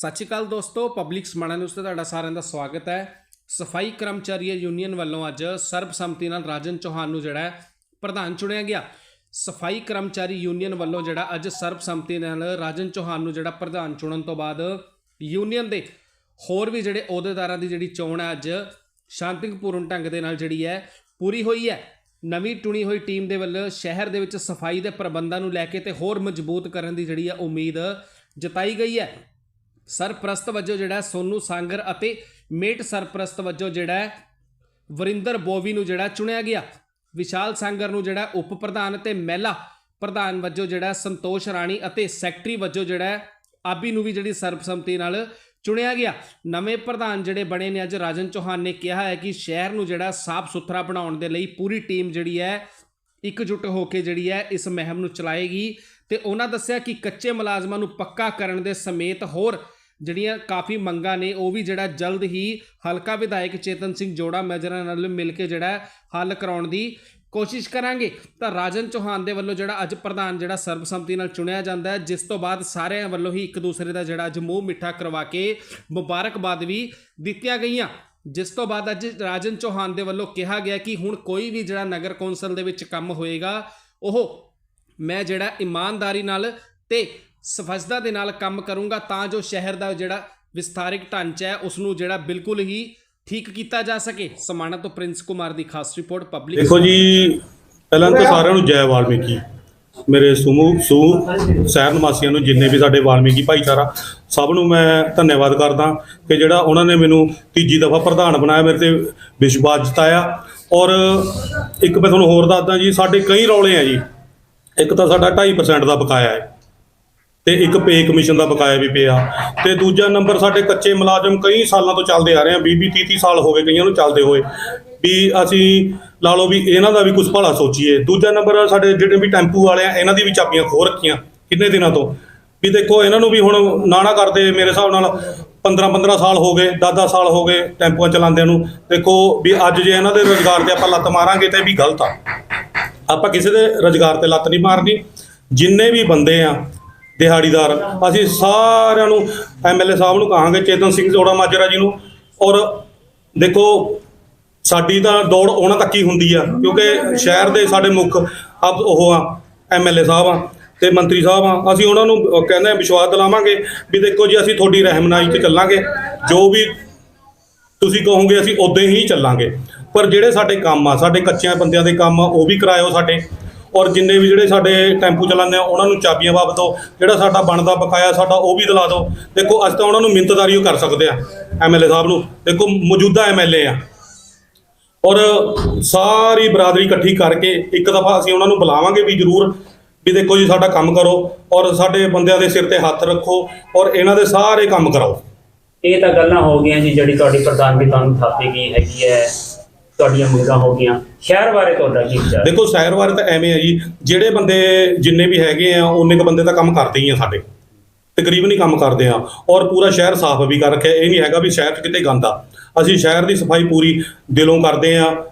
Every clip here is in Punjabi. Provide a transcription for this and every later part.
ਸਤਿ ਸ਼੍ਰੀ ਅਕਾਲ ਦੋਸਤੋ ਪਬਲਿਕ ਸਮਾਣਾ ਨਿਊਜ਼ ਤੇ ਤੁਹਾਡਾ ਸਾਰਿਆਂ ਦਾ ਸਵਾਗਤ ਹੈ। ਸਫ਼ਾਈ ਕਰਮਚਾਰੀ ਯੂਨੀਅਨ ਵੱਲੋਂ ਅੱਜ ਸਰਬਸੰਮਤੀ ਨਾਲ ਰਾਜਨ ਚੌਹਾਨ ਨੂੰ ਜਿਹੜਾ ਪ੍ਰਧਾਨ ਚੁਣਿਆ ਗਿਆ। ਸਫ਼ਾਈ ਕਰਮਚਾਰੀ ਯੂਨੀਅਨ ਵੱਲੋਂ ਜਿਹੜਾ ਅੱਜ ਸਰਬਸੰਮਤੀ ਨਾਲ ਰਾਜਨ ਚੌਹਾਨ ਨੂੰ ਜਿਹੜਾ ਪ੍ਰਧਾਨ ਚੁਣਨ ਤੋਂ ਬਾਅਦ ਯੂਨੀਅਨ ਦੇ ਹੋਰ ਵੀ ਜਿਹੜੇ ਅਹੁਦੇਦਾਰਾਂ ਦੀ ਜਿਹੜੀ ਚੋਣ ਹੈ ਅੱਜ ਸ਼ਾਂਤੀਪੂਰਨ ਢੰਗ ਦੇ ਨਾਲ ਜਿਹੜੀ ਹੈ ਪੂਰੀ ਹੋਈ ਹੈ। ਨਵੀਂ ਟੁਣੀ ਹੋਈ ਟੀਮ ਦੇ ਵੱਲ ਸ਼ਹਿਰ ਦੇ ਵਿੱਚ ਸਫ਼ਾਈ ਦੇ ਪ੍ਰਬੰਧਾਂ ਨੂੰ ਲੈ ਕੇ ਤੇ ਹੋਰ ਮਜ਼ਬੂਤ ਕਰਨ ਦੀ ਜਿਹੜੀ ਹੈ ਉਮੀਦ ਜਤਾਈ ਗਈ ਹੈ। ਸਰਪ੍ਰਸਤ ਵਜੋਂ ਜਿਹੜਾ ਹੈ ਸੋਨੂ ਸਾਂਗਰ ਅਤੇ ਮੇਟ ਸਰਪ੍ਰਸਤ ਵਜੋਂ ਜਿਹੜਾ ਵਰਿੰਦਰ ਬੋਵੀ ਨੂੰ ਜਿਹੜਾ ਚੁਣਿਆ ਗਿਆ। ਵਿਸ਼ਾਲ ਸਾਂਗਰ ਨੂੰ ਜਿਹੜਾ ਉਪ ਪ੍ਰਧਾਨ ਤੇ ਮਹਿਲਾ ਪ੍ਰਧਾਨ ਵਜੋਂ ਜਿਹੜਾ ਸੰਤੋਸ਼ ਰਾਣੀ ਅਤੇ ਸੈਕਟਰੀ ਵਜੋਂ ਜਿਹੜਾ ਆਬੀ ਨੂੰ ਵੀ ਜਿਹੜੀ ਸਰਬਸੰਮਤੀ ਨਾਲ ਚੁਣਿਆ ਗਿਆ। ਨਵੇਂ ਪ੍ਰਧਾਨ ਜਿਹੜੇ ਬਣੇ ਨੇ ਅੱਜ ਰਾਜਨ ਚੌਹਾਨ ਨੇ ਕਿਹਾ ਹੈ ਕਿ ਸ਼ਹਿਰ ਨੂੰ ਜਿਹੜਾ ਸਾਫ਼ ਸੁਥਰਾ ਬਣਾਉਣ ਦੇ ਲਈ ਪੂਰੀ ਟੀਮ ਜਿਹੜੀ ਹੈ ਇਕਜੁੱਟ ਹੋ ਕੇ ਜਿਹੜੀ ਹੈ ਇਸ ਮਹਿਮ ਨੂੰ ਚਲਾਏਗੀ ਤੇ ਉਹਨਾਂ ਦੱਸਿਆ ਕਿ ਕੱਚੇ ਮੁਲਾਜ਼ਮਾਂ ਨੂੰ ਪੱਕਾ ਕਰਨ ਦੇ ਸਮੇਤ ਹੋਰ ਜਿਹੜੀਆਂ ਕਾਫੀ ਮੰਗਾਂ ਨੇ, ਉਹ ਵੀ ਜਿਹੜਾ ਜਲਦ ਹੀ ਹਲਕਾ ਵਿਧਾਇਕ ਚੇਤਨ ਸਿੰਘ ਜੋੜਾ ਮੈਜਰਾਂ ਨਾਲ ਮਿਲ ਕੇ ਜਿਹੜਾ ਹੱਲ ਕਰਾਉਣ ਦੀ ਕੋਸ਼ਿਸ਼ ਕਰਾਂਗੇ। ਤਾਂ ਰਾਜਨ ਚੌਹਾਨ ਦੇ ਵੱਲੋਂ ਜਿਹੜਾ ਅੱਜ ਪ੍ਰਧਾਨ ਜਿਹੜਾ ਸਰਬਸੰਮਤੀ ਨਾਲ ਚੁਣਿਆ ਜਾਂਦਾ ਹੈ, ਜਿਸ ਤੋਂ ਬਾਅਦ ਸਾਰਿਆਂ ਵੱਲੋਂ ਹੀ ਇੱਕ ਦੂਸਰੇ ਦਾ ਜਿਹੜਾ ਅੱਜ ਮੂੰਹ ਮਿੱਠਾ ਕਰਵਾ ਕੇ ਮੁਬਾਰਕਬਾਦ ਵੀ ਦਿੱਤੀਆਂ ਗਈਆਂ। ਜਿਸ ਤੋਂ ਬਾਅਦ ਅੱਜ ਰਾਜਨ ਚੌਹਾਨ ਦੇ ਵੱਲੋਂ ਕਿਹਾ ਗਿਆ ਕਿ ਹੁਣ ਕੋਈ ਵੀ ਜਿਹੜਾ ਨਗਰ ਕੌਂਸਲ ਦੇ ਵਿੱਚ ਕੰਮ ਹੋਏਗਾ, ਉਹ ਮੈਂ ਜਿਹੜਾ ਇਮਾਨਦਾਰੀ ਨਾਲ ਤੇ ਸਫਜ਼ਦਾ ਦੇ ਨਾਲ ਕੰਮ ਕਰੂੰਗਾ ਤਾਂ ਜੋ ਸ਼ਹਿਰ ਦਾ ਜਿਹੜਾ ਵਿਸਥਾਰਿਕ ਢਾਂਚਾ ਹੈ ਉਸ ਨੂੰ ਜਿਹੜਾ ਬਿਲਕੁਲ ਹੀ ਠੀਕ ਕੀਤਾ ਜਾ ਸਕੇ। ਸਮਾਣਾ ਤੋਂ ਪ੍ਰਿੰਸ ਕੁਮਾਰ ਦੀ ਖਾਸ ਰਿਪੋਰਟ ਪਬਲਿਕ ਦੇਖੋ ਜੀ ਪਹਿਲਾਂ ਤਾਂ ਸਾਰਿਆਂ ਨੂੰ ਜੈ ਵਾਲਮੀਕੀ। ਮੇਰੇ ਸਮੂਹ ਸੂ ਸ਼ਹਿਰ ਨਿਵਾਸੀਆਂ ਨੂੰ ਜਿੰਨੇ ਵੀ ਸਾਡੇ ਵਾਲਮੀਕੀ ਭਾਈਚਾਰਾ ਸਭ ਨੂੰ ਮੈਂ ਧੰਨਵਾਦ ਕਰਦਾ ਕਿ ਜਿਹੜਾ ਉਹਨਾਂ ਨੇ ਮੈਨੂੰ ਤੀਜੀ ਦਫਾ ਪ੍ਰਧਾਨ ਬਣਾਇਆ ਮੇਰੇ ਤੇ ਵਿਸ਼ਵਾਸ ਜਤਾਇਆ। ਔਰ ਇੱਕ ਮੈਂ ਤੁਹਾਨੂੰ ਹੋਰ ਦੱਸਦਾ ਜੀ ਸਾਡੇ ਕਈ ਰੌਲੇ ਆ ਜੀ। ਇੱਕ ਤਾਂ ਸਾਡਾ 2.5% ਦਾ ਬਕਾਇਆ ਹੈ। ਤੇ ਇੱਕ ਪੇ ਕਮਿਸ਼ਨ ਦਾ ਬਕਾਇਆ ਵੀ ਪਿਆ। ਤੇ ਦੂਜਾ ਨੰਬਰ ਸਾਡੇ ਕੱਚੇ ਮੁਲਾਜ਼ਮ ਕਈ ਸਾਲਾਂ ਤੋਂ ਚੱਲਦੇ ਆ ਰਹੇ ਆ 20 20 30 30 ਸਾਲ ਹੋ ਗਏ ਕਈਆਂ ਨੂੰ ਚੱਲਦੇ ਹੋਏ। ਵੀ ਅਸੀਂ ਲਾ ਲਓ ਵੀ ਇਹਨਾਂ ਦਾ ਵੀ ਕੁਝ ਭਲਾ ਸੋਚੀਏ। ਦੂਜਾ ਨੰਬਰ ਸਾਡੇ ਜਿਹੜੇ ਵੀ ਟੈਂਪੂ ਵਾਲੇ ਆ, ਇਹਨਾਂ ਦੀ ਵੀ ਚਾਬੀਆਂ ਖੋ ਰੱਖੀਆਂ ਕਿੰਨੇ ਦਿਨਾਂ ਤੋਂ। ਵੀ ਦੇਖੋ ਇਹਨਾਂ ਨੂੰ ਵੀ ਹੁਣ ਨਾਣਾ ਕਰਦੇ ਮੇਰੇ ਹਿਸਾਬ ਨਾਲ 15 15 ਸਾਲ ਹੋ ਗਏ 10 10 ਸਾਲ ਹੋ ਗਏ ਟੈਂਪੂਆਂ ਚਲਾਉਂਦਿਆਂ ਨੂੰ। ਦੇਖੋ ਵੀ ਅੱਜ ਜੇ ਇਹਨਾਂ ਦੇ ਰੋਜ਼ਗਾਰ ਤੇ ਆਪਾਂ ਲੱਤ ਮਾਰਾਂਗੇ ਤੇ ਇਹ ਵੀ ਗਲਤ ਆ। ਆਪਾਂ ਕਿਸੇ ਦੇ ਰੋਜ਼ਗਾਰ ਤੇ ਲੱਤ ਨਹੀਂ ਮਾਰਨੀ। ਜਿੰਨੇ ਵੀ ਬੰਦੇ ਆ ਦਿਹਾੜੀਦਾਰ। ਅਸੀਂ ਸਾਰਿਆਂ ਨੂੰ ਐਮਐਲਏ ਸਾਹਿਬ ਨੂੰ ਕਹਾਂਗੇ, ਚੇਤਨ ਸਿੰਘ ਜੋੜਾ ਮਾਜਰਾ ਜੀ ਨੂੰ। ਔਰ ਦੇਖੋ, ਸਾਡੀ ਤਾਂ ਦੌੜ ਉਹਨਾਂ ਤੱਕ ਹੀ ਹੁੰਦੀ ਆ, ਕਿਉਂਕਿ ਸ਼ਹਿਰ ਦੇ ਸਾਡੇ ਮੁੱਖ ਅਬ ਉਹ ਆ ਐਮਐਲਏ ਸਾਹਿਬ ਆ ਤੇ ਮੰਤਰੀ ਸਾਹਿਬ ਆ। ਅਸੀਂ ਉਹਨਾਂ ਨੂੰ ਕਹਿੰਦੇ ਵਿਸ਼ਵਾਸ ਦਿਲਾਵਾਂਗੇ ਵੀ ਦੇਖੋ ਜੀ, ਅਸੀਂ ਤੁਹਾਡੀ ਰਹਿਮਨਾਈ 'ਚ ਚੱਲਾਂਗੇ। ਜੋ ਵੀ ਤੁਸੀਂ ਕਹੋਗੇ, ਅਸੀਂ ਉਦਾਂ ਹੀ ਚੱਲਾਂਗੇ। ਪਰ ਜਿਹੜੇ ਸਾਡੇ ਕੰਮ ਆ, ਸਾਡੇ ਕੱਚਿਆਂ ਬੰਦਿਆਂ ਦੇ ਕੰਮ ਆ, ਉਹ ਵੀ ਕਰਾਇਓ ਸਾਡੇ। ਔਰ ਜਿੰਨੇ ਵੀ ਜਿਹੜੇ ਸਾਡੇ ਟੈਂਪੂ ਚਲਾਉਂਦੇ ਆ, ਉਹਨਾਂ ਨੂੰ ਚਾਬੀਆਂ ਵਾਪਸ ਦਿਓ। ਜਿਹੜਾ ਸਾਡਾ ਬਣਦਾ ਬਕਾਇਆ, ਸਾਡਾ ਉਹ ਵੀ ਦਿਲਾ ਦਿਓ। ਦੇਖੋ ਅੱਜ ਤਾਂ ਉਹਨਾਂ ਨੂੰ ਮਿੰਤਦਾਰੀ ਓ ਕਰ ਸਕਦੇ ਆ ਐਮਐਲਏ ਸਾਹਿਬ ਨੂੰ। ਦੇਖੋ, ਮੌਜੂਦਾ ਐਮਐਲਏ ਆ। ਔਰ ਸਾਰੀ ਬਰਾਦਰੀ ਇਕੱਠੀ ਕਰਕੇ ਇੱਕ ਦਫਾ ਅਸੀਂ ਉਹਨਾਂ ਨੂੰ ਬੁਲਾਵਾਂਗੇ ਵੀ ਜ਼ਰੂਰ ਵੀ ਦੇਖੋ ਜੀ, ਸਾਡਾ ਕੰਮ ਕਰੋ ਔਰ ਸਾਡੇ ਬੰਦਿਆਂ ਦੇ ਸਿਰ ਤੇ ਹੱਥ ਰੱਖੋ ਔਰ ਇਹਨਾਂ ਦੇ ਸਾਰੇ ਕੰਮ ਕਰਾਓ। ਇਹ ਤਾਂ ਗੱਲਾਂ ਹੋ ਗਈਆਂ ਜੀ, ਜਿਹੜੀ ਤੁਹਾਡੀ ਪ੍ਰਧਾਨਗੀ ਤੁਹਾਨੂੰ ਥਾਪੀ ਗਈ ਹੈਗੀ ਹੈ। ਤੁਹਾਡੀਆਂ ਮੰਗਾਂ ਹੋ ਗਈਆਂ। ਸ਼ਹਿਰ ਬਾਰੇ ਤੁਹਾਡਾ ਕੀ ਵਿਚਾਰ? ਦੇਖੋ, ਸ਼ਹਿਰ ਬਾਰੇ ਤਾਂ ਐਵੇਂ ਆ ਜੀ, ਜਿਹੜੇ ਬੰਦੇ ਜਿੰਨੇ ਵੀ ਹੈਗੇ ਆ, ਉਹਨੇ ਕ ਬੰਦੇ ਤਾਂ ਕੰਮ ਕਰਦੇ ਹੀ ਆ ਸਾਡੇ। ਤਕਰੀਬਨ ਹੀ ਕੰਮ ਕਰਦੇ ਆ। ਔਰ ਪੂਰਾ ਸ਼ਹਿਰ ਸਾਫ਼ ਵੀ ਕਰ ਰੱਖਿਆ। ਇਹ ਨਹੀਂ ਹੈਗਾ ਵੀ ਸ਼ਹਿਰ 'ਚ ਕਿਤੇ ਗੰਦ ਅਸੀਂ ਸ਼ਹਿਰ ਦੀ ਸਫ਼ਾਈ ਪੂਰੀ ਦਿਲੋਂ ਕਰਦੇ ਆ।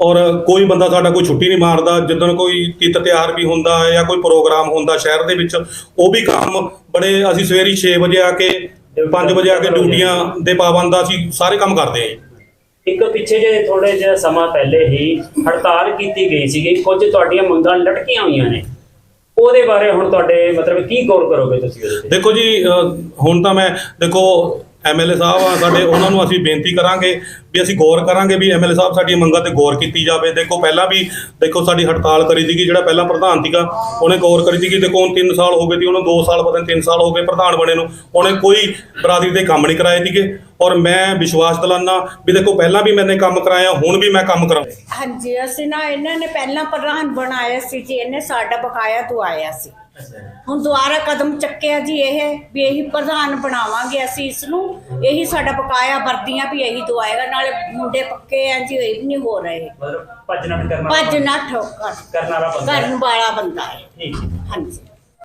ਔਰ ਕੋਈ ਬੰਦਾ ਸਾਡਾ ਕੋਈ ਛੁੱਟੀ ਨਹੀਂ ਮਾਰਦਾ। ਜਦੋਂ ਕੋਈ ਤਿੱਤ ਤਿਆਰ ਵੀ ਹੁੰਦਾ ਹੈ ਜਾਂ ਕੋਈ ਪ੍ਰੋਗਰਾਮ ਹੁੰਦਾ ਸ਼ਹਿਰ ਦੇ ਵਿੱਚ, ਉਹ ਵੀ ਕੰਮ ਬੜੇ, ਅਸੀਂ ਸਵੇਰੀ 6 ਵਜੇ ਆ ਕੇ 5 ਵਜੇ ਆ ਕੇ ਡਿਊਟੀਆਂ ਦੇ ਪਾਬੰਦ ਆ, ਅਸੀਂ ਸਾਰੇ ਕੰਮ ਕਰਦੇ ਹਾਂ ਜੀ। ਇੱਕ ਪਿੱਛੇ ਜੇ ਥੋੜੇ ਜਿਹਾ ਸਮਾਂ ਪਹਿਲੇ ਹੀ ਹੜਤਾਲ ਕੀਤੀ ਗਈ ਸੀਗੀ, ਕੁਝ ਤੁਹਾਡੀਆਂ ਮੰਗਾਂ ਲਟਕੀਆਂ ਹੋਈਆਂ ਨੇ। ਉਹਦੇ ਬਾਰੇ ਹੁਣ ਤੁਹਾਡੇ ਮਤਲਬ ਕੀ ਗੌਰ ਕਰੋਗੇ ਤੁਸੀਂ ਉਹਦੇ ਤੇ? ਦੇਖੋ ਜੀ, ਅਹ ਹੁਣ ਤਾਂ ਮੈਂ ਦੇਖੋ ਐਮਐਲਏ ਸਾਹਿਬ ਆ, ਸਾਡੇ ਉਹਨਾਂ ਨੂੰ ਅਸੀਂ ਬੇਨਤੀ ਕਰਾਂਗੇ ਵੀ ਅਸੀਂ ਗੌਰ ਕਰਾਂਗੇ ਵੀ ਐਮਐਲਏ ਸਾਹਿਬ ਸਾਡੀਆਂ ਮੰਗਾਂ ਤੇ ਗੌਰ ਕੀਤੀ ਜਾਵੇ। ਦੇਖੋ, ਪਹਿਲਾਂ ਵੀ ਦੇਖੋ, ਸਾਡੀ ਹੜਤਾਲ ਕਰੀ ਸੀਗੀ, ਜਿਹੜਾ ਪਹਿਲਾਂ ਪ੍ਰਧਾਨ ਸੀਗਾ, ਉਹਨੇ ਗੌਰ ਕਰੀ ਸੀਗੀ, ਦੇਖੋ, ਹੁਣ 3 ਸਾਲ ਹੋ ਗਏ ਸੀ, ਉਹਨੂੰ 2 ਸਾਲ ਪਤਾ 3 ਸਾਲ ਹੋ ਗਏ ਪ੍ਰਧਾਨ ਬਣੇ ਨੂੰ। ਉਹਨੇ ਕੋਈ ਬਰਾਦਰੀ ਦੇ ਕੰਮ ਨਹੀਂ ਕਰਾਏ ਸੀਗੇ। ਔਰ ਮੈਂ ਵਿਸ਼ਵਾਸ ਦਿਲਾਨਾ ਵੀ ਦੇਖੋ, ਪਹਿਲਾਂ ਵੀ ਮੈਨੇ ਕੰਮ ਕਰਾਇਆ, ਹੁਣ ਵੀ ਮੈਂ ਕੰਮ ਕਰਾਂ ਹਾਂਜੀ, ਅਸੀਂ ਨਾ ਇਹਨਾਂ ਨੇ ਪਹਿਲਾਂ ਪ੍ਰਧਾਨ ਬਣਾਇਆ ਸੀ ਜੀ, ਇਹਨੇ ਸਾਡਾ ਬਕਾਇਆ ਦਵਾਇਆ ਸੀ। ਹੁਣ ਦੁਬਾਰਾ ਕਦਮ ਚੱਕਿਆ ਜੀ ਇਹ, ਵੀ ਇਹੀ ਪ੍ਰਧਾਨ ਬਣਾਵਾਂਗੇ ਅਸੀਂ ਇਸ ਨੂੰ। ਇਹੀ ਸਾਡਾ ਬਕਾਇਆ ਵਰਦੀਆਂ ਵੀ ਇਹੀ ਦਵਾਏਗਾ ਨਾਲੇ ਮੁੰਡੇ ਪੱਕੇ ਆ ਜੀ ਇਹ ਵੀ ਨਹੀਂ ਹੋ ਰਹੇ। ਮਤਲਬ ਭੱਜ ਨੱਠ ਕਰਨਾ ਭੱਜ ਨਾ ਠੋਕਰ। ਕਰਨ ਵਾਲਾ ਬੰਦਾ ਹੈ। ਕਰਨ ਵਾਲਾ ਬੰਦਾ ਹੈ। ਠੀਕ ਹੈ। ਹਾਂਜੀ।